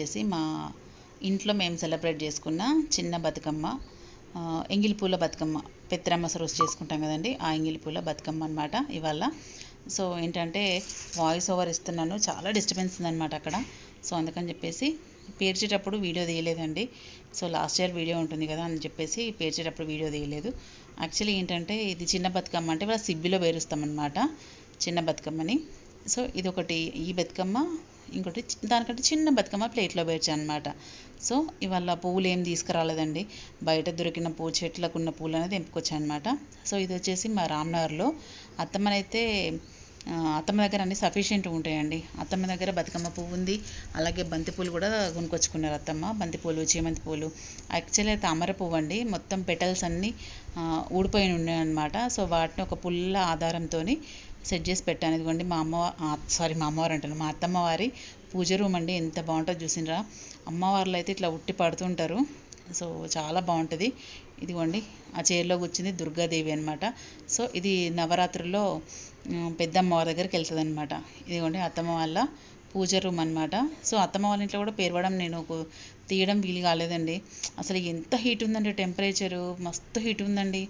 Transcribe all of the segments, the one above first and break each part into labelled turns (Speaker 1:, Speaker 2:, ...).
Speaker 1: వచ్చేసి మా ఇంట్లో మేము సెలబ్రేట్ చేసుకున్న చిన్న బతుకమ్మ ఎంగిలి పూల బతుకమ్మ పెత్తరమ్మ సరోస్ చేసుకుంటాం కదండి ఆ ఎంగిలి పూల బతుకమ్మ అనమాట ఇవాళ. సో ఏంటంటే వాయిస్ ఓవర్ ఇస్తున్నాను చాలా డిస్టర్బెన్స్ ఉందన్నమాట అక్కడ. సో అందుకని చెప్పేసి పేర్చేటప్పుడు వీడియో తీయలేదండి. సో లాస్ట్ ఇయర్ వీడియో ఉంటుంది కదా అని చెప్పేసి పేర్చేటప్పుడు వీడియో తీయలేదు. యాక్చువల్లీ ఏంటంటే ఇది చిన్న బతుకమ్మ అంటే వాళ్ళ సిబ్బిలో పేరుస్తామన్నమాట చిన్న బతుకమ్మని. సో ఇది ఒకటి ఈ బతుకమ్మ ఇంకోటి దానికంటే చిన్న బతుకమ్మ ప్లేట్లో పేర్చాను అనమాట సో ఇవాళ పువ్వులు ఏం తీసుకురాలేదండి. బయట దొరికిన పూ చెట్లకు ఉన్న పూలు అనేది తెంపుకొచ్చాను అనమాట సో ఇది వచ్చేసి మా రామ్నగర్లో. అత్తమ్మనైతే అత్తమ్మ దగ్గర అన్ని సఫిషియెంట్ ఉంటాయండి. అత్తమ్మ దగ్గర బతుకమ్మ పువ్వు ఉంది అలాగే బంతి పూలు కూడా కొనుక్కొచ్చుకున్నారు అత్తమ్మ. బంతి పూలు చేమంతి పూలు. యాక్చువల్లీ తామర పువ్వు అండి మొత్తం పెటల్స్ అన్నీ ఊడిపోయి ఉన్నాయన్నమాట సో వాటిని ఒక పుల్ల ఆధారంతో సెట్ చేసి పెట్టాను. ఇదిగోండి మా అమ్మ సారీ మా అమ్మవారు అంటాను మా అత్తమ్మ వారి పూజ రూమ్ అండి ఎంత బాగుంటుందో చూసినరా? అమ్మవార్లు అయితే ఇట్లా ఉట్టి పడుతుంటారు. సో చాలా బాగుంటుంది. ఇదిగోండి ఆ చైర్లో కూర్చుంది దుర్గాదేవి అనమాట సో ఇది నవరాత్రుల్లో పెద్దమ్మవారి పెద్ద అమ్మవారి దగ్గరికి వెళ్తుంది అనమాట ఇదిగోండి అత్తమ్మ వాళ్ళ పూజ రూమ్ అనమాట సో అత్తమ్మ వాళ్ళ ఇంట్లో కూడా పేరవడం నేను తీయడం వీలు కాలేదండి. అసలు ఎంత హీట్ ఉందండి టెంపరేచరు. మస్తు హీట్ ఉందండి.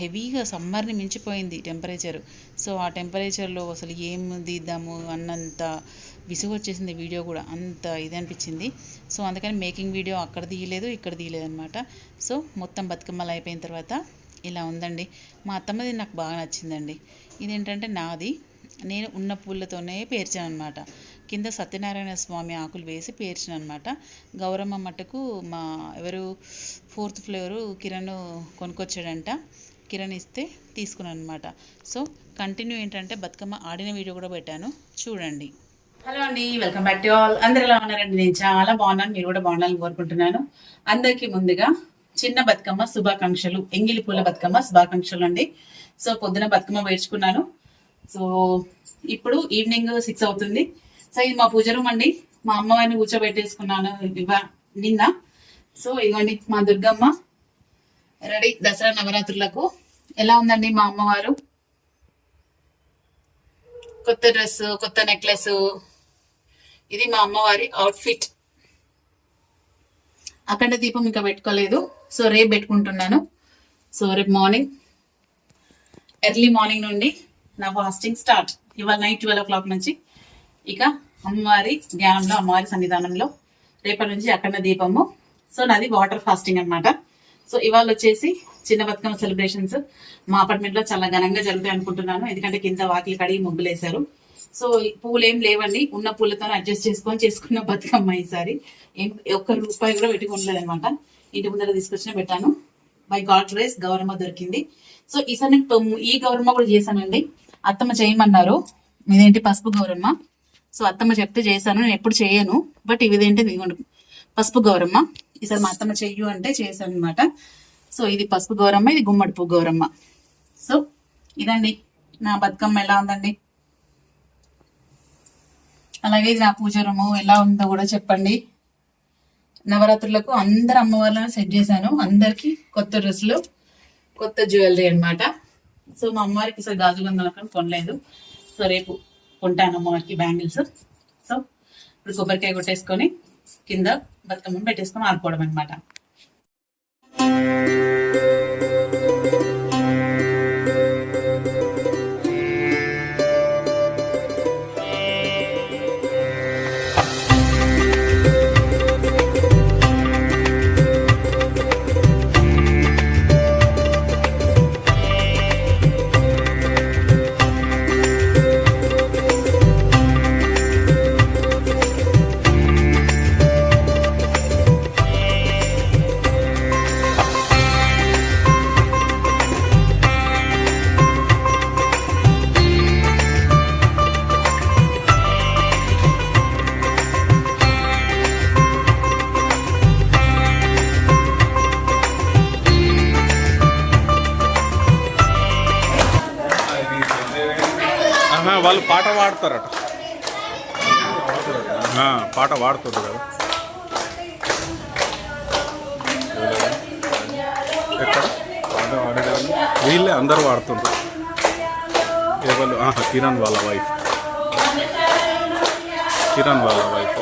Speaker 1: హెవీగా సమ్మర్ని మించిపోయింది టెంపరేచర్. సో ఆ టెంపరేచర్లో అసలు ఏం తీద్దాము అన్నంత విసుగు వచ్చేసింది వీడియో కూడా. అంత ఇది అనిపించింది. సో అందుకని మేకింగ్ వీడియో అక్కడ తీయలేదు ఇక్కడ తీయలేదు అనమాట సో మొత్తం బతుకమ్మలు అయిపోయిన తర్వాత ఇలా ఉందండి. మా అత్తమ్మది నాకు బాగా నచ్చిందండి. ఇదేంటంటే నాది. నేను ఉన్న పూలతోనే పేర్చాను అనమాట కింద సత్యనారాయణ స్వామి ఆకులు వేసి పేర్చాను అనమాట గౌరమ్మ మట్టుకు మా ఎవరు ఫోర్త్ ఫ్లోరు కిరణ్ కొనుక్కొచ్చాడంట. కిరణ్ ఇస్తే తీసుకున్నాను అనమాట సో కంటిన్యూ ఏంటంటే బతుకమ్మ ఆడిన వీడియో కూడా పెట్టాను. చూడండి. హలో అండి వెల్కమ్ బ్యాక్ టు ఆల్. అందరు ఎలా ఉన్నారండి? నేను చాలా బాగున్నాను. మీరు కూడా బాగుండాలని కోరుకుంటున్నాను. అందరికీ ముందుగా చిన్న బతుకమ్మ శుభాకాంక్షలు. ఎంగిలి పూల బతుకమ్మ శుభాకాంక్షలు అండి. సో పొద్దున బతుకమ్మ వేర్చుకున్నాను సో ఇప్పుడు ఈవినింగ్ సిక్స్ అవుతుంది. సో ఇది మా పూజ రూమ్ అండి. మా అమ్మవారిని కూర్చోబెట్టేసుకున్నాను. నిన్న. సో ఇదిగోండి మా దుర్గమ్మ రెడీ దసరా నవరాత్రులకు. ఎలా ఉందండి మా అమ్మవారు? కొత్త డ్రెస్ కొత్త నెక్లెస్. ఇది మా అమ్మవారి అవుట్ఫిట్ అఖండ దీపం ఇంకా పెట్టుకోలేదు. సో రేపు పెట్టుకుంటున్నాను. సో రేపు మార్నింగ్ ఎర్లీ మార్నింగ్ నుండి నా ఫాస్టింగ్ స్టార్ట్ ఇవాళ నైట్ ట్వెల్వ్ ఓ క్లాక్ నుంచి. ఇక అమ్మవారి ధ్యానంలో అమ్మవారి సన్నిధానంలో రేపటి నుంచి అఖండ దీపము. సో నాది వాటర్ ఫాస్టింగ్ అన్నమాట. సో ఇవాళ వచ్చేసి చిన్న బతుకమ్మ సెలబ్రేషన్స్ మా అపార్ట్మెంట్లో చాలా ఘనంగా జరుగుతాయి అనుకుంటున్నాను. ఎందుకంటే కింద వాకిలి కడిగి ముగ్గులేశారు. సో ఈ పూలు ఏం లేవండి. ఉన్న పూలతో అడ్జస్ట్ చేసుకొని చేసుకున్న బతుకమ్మ ఈసారి. ఏం ఒక్క రూపాయి కూడా పెట్టుకోలేదు అనమాట ఇంటి ముందర తీసుకొచ్చిన పెట్టాను. బై గాడ్ రైస్ గౌరమ్మ దొరికింది. సో ఈసారి నేను ఈ గౌరమ్మ కూడా చేశానండి. అత్తమ్మ చేయమన్నారు. ఇదేంటి పసుపు గౌరమ్మ? సో అత్తమ్మ చెప్తే చేశాను నేను ఎప్పుడు చేయను బట్ ఇదేంటి ఇదిగోండి పసుపు గౌరమ్మ. ఈసారి మా అత్తమ్మ చెయ్యు అంటే చేశాను అనమాట సో ఇది పసుపు గౌరమ్మ ఇది గుమ్మడి పువ్వు గౌరమ్మ. సో ఇదండి నా బతుకమ్మ ఎలా ఉందండి? అలాగే ఇది నా పూజ రూము ఎలా ఉందో కూడా చెప్పండి. నవరాత్రులకు అందరు అమ్మవార్లను సెట్ చేశాను. అందరికి కొత్త డ్రెస్సులు కొత్త జ్యువెలరీ అన్నమాట. సో మా అమ్మవారికి ఈసారి గాజులు కొనలేదు. సో రేపు కొంటాను అమ్మకి బ్యాంగిల్స్. సో ఇప్పుడు కొబ్బరికాయ కొట్టేసుకొని కింద బతుకమ్మను పెట్టేసుకొని ఆడుకోవడం అనమాట
Speaker 2: పాట వాడుతుంది కదా. ఎక్కడ? పాట వీళ్ళే అందరూ వాడుతుంటారు ఎవరు? ఆహా, కిరణ్ వాళ్ళ వైఫ్
Speaker 3: కిరణ్ వాళ్ళ వైఫ్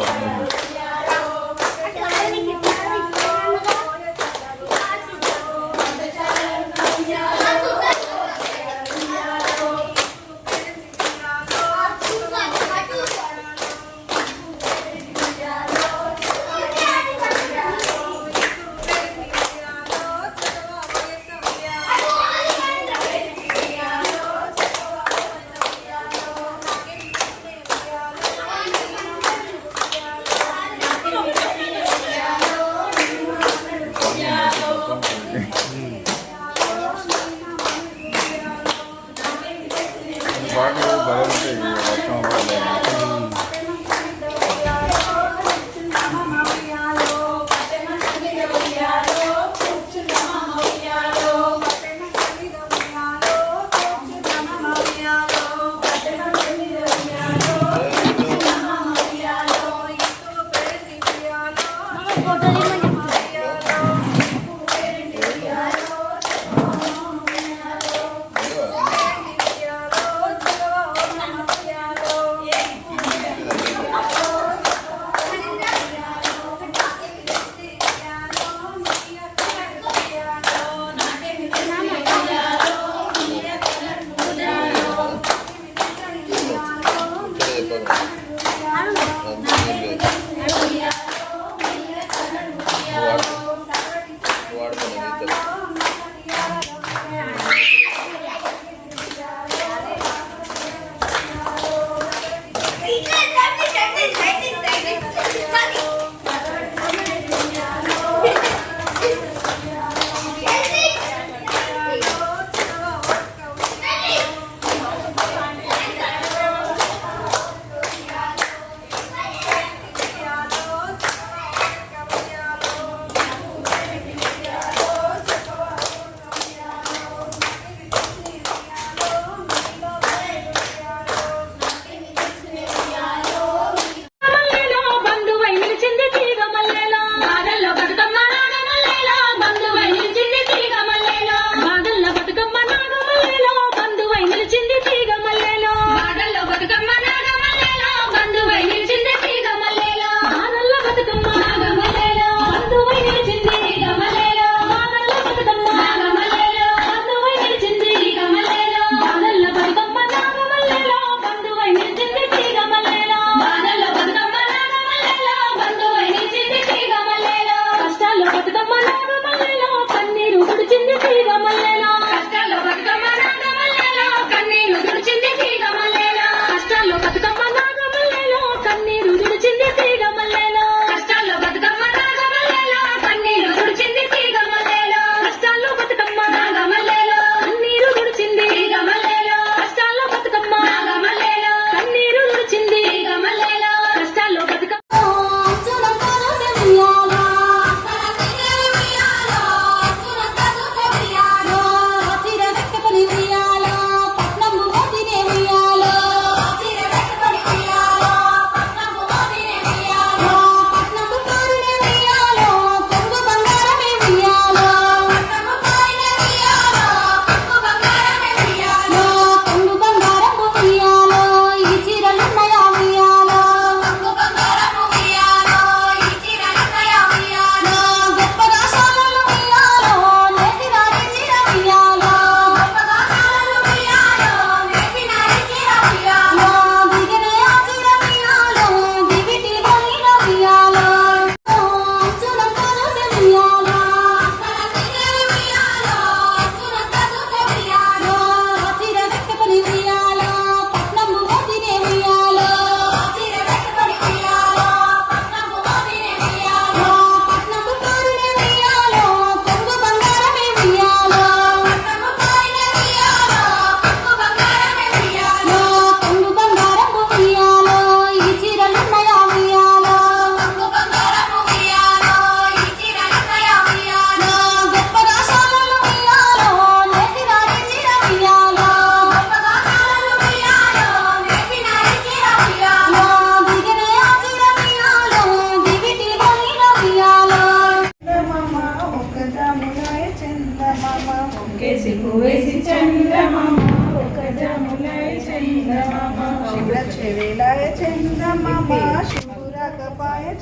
Speaker 3: Thank
Speaker 4: you.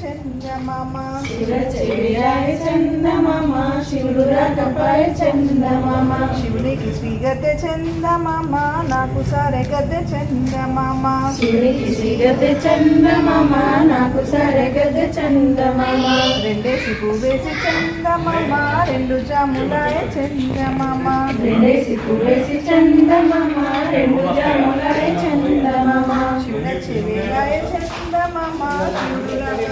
Speaker 4: చందమామ.
Speaker 3: శివచెవిలాయ చందమామ శివుడు రాకపాయ చందమామ.
Speaker 4: శివునికి శ్రీగద్దె చందమామ నాకు సారె గద్దె చందమామ.
Speaker 3: శివుడికి శ్రీగద్దె చందమామ నాకు సరగద్దె చందమామ.
Speaker 4: రెండేసి పువ్వేసి చందమామ రెండు జాములాయ చందమామ.
Speaker 3: రెండేసి పువ్వేసి చందమామ రెండు జాములాయ చందమామ.
Speaker 4: శివుడ చెవిలాయ చందమామ శివురాకపాయ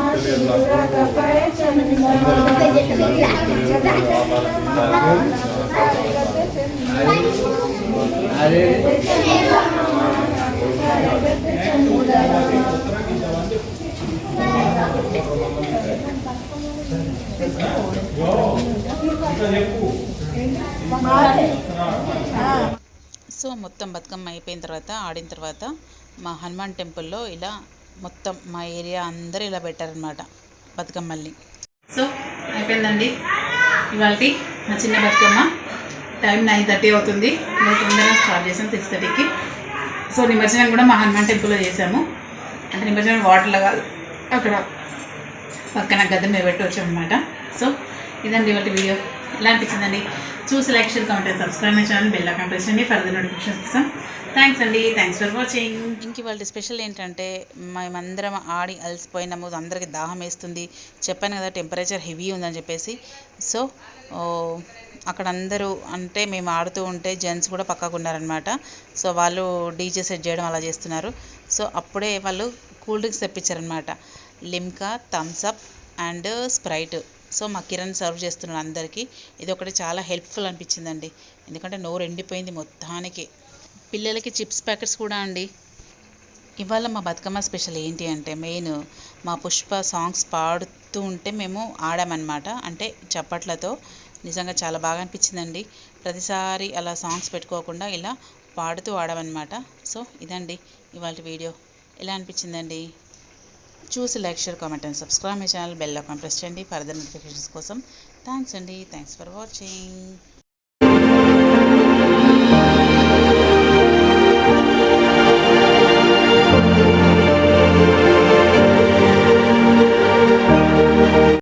Speaker 1: సో మొత్తం బతుకమ్మ అయిపోయిన తర్వాత ఆడిన తర్వాత మా హనుమాన్ టెంపుల్లో ఇలా మొత్తం మా ఏరియా అందరూ ఇలా పెట్టారనమాట బతుకమ్మల్ని. సో అయిపోయిందండి. ఇవాళ మా చిన్న బతుకమ్మ. టైం నైన్ థర్టీ అవుతుంది. మేము తొందరగా స్టార్ట్ చేసాం సిక్స్ థర్టీకి. సో నిమజ్జనం కూడా మా హనుమాన్ టెంపుల్లో చేసాము. అంటే నిమజ్జనం వాటర్లో కాదు అక్కడ పక్కన గద్దె మీద పెట్టి వచ్చాం అనమాట సో ఇదండి ఇవాళ వీడియో. ఎలా అనిపించిందండి? చూసి like share comment subscribe my channel bell account వచ్చండి ఫర్దర్ నోటిఫికేషన్ కోసం థ్యాంక్స్ అండి థ్యాంక్స్ ఫర్ వాచింగ్ ఇంక ఇవాళ స్పెషల్ ఏంటంటే మేమందరం ఆడి అలసిపోయినాము అందరికి దాహం వేస్తుంది. చెప్పాను కదా టెంపరేచర్ హెవీ ఉందని చెప్పేసి. సో అక్కడ అందరూ అంటే మేము ఆడుతూ ఉంటే జెంట్స్ కూడా పక్కకు ఉన్నారనమాట సో వాళ్ళు డీజే సెట్ చేయడం అలా చేస్తున్నారు. సో అప్పుడే వాళ్ళు cool drinks తెప్పించారనమాట Limca Thums Up and Sprite. So మా కిరణ్ సర్వ్ చేస్తున్నాడు అందరికీ. ఇది ఒకటి చాలా హెల్ప్ఫుల్ అనిపించిందండి. ఎందుకంటే నోరు ఎండిపోయింది మొత్తానికి. పిల్లలకి చిప్స్ ప్యాకెట్స్ కూడా అండి. ఇవాళ మా బతుకమ్మ స్పెషల్ ఏంటి అంటే మెయిన్ మా పుష్ప సాంగ్స్ పాడుతూ ఉంటే మేము ఆడామన్నమాట. అంటే చప్పట్లతో నిజంగా చాలా బాగా అనిపించిందండి. ప్రతిసారి అలా సాంగ్స్ పెట్టుకోకుండా ఇలా పాడుతూ ఆడామన్నమాట. సో ఇదండి ఇవాళ వీడియో. ఎలా అనిపించిందండి? చూసి like share comment and subscribe my channel. Bell icon press చేయండి. ఫర్దర్ నోటిఫికేషన్స్ కోసం థ్యాంక్స్ అండి. Thanks for watching.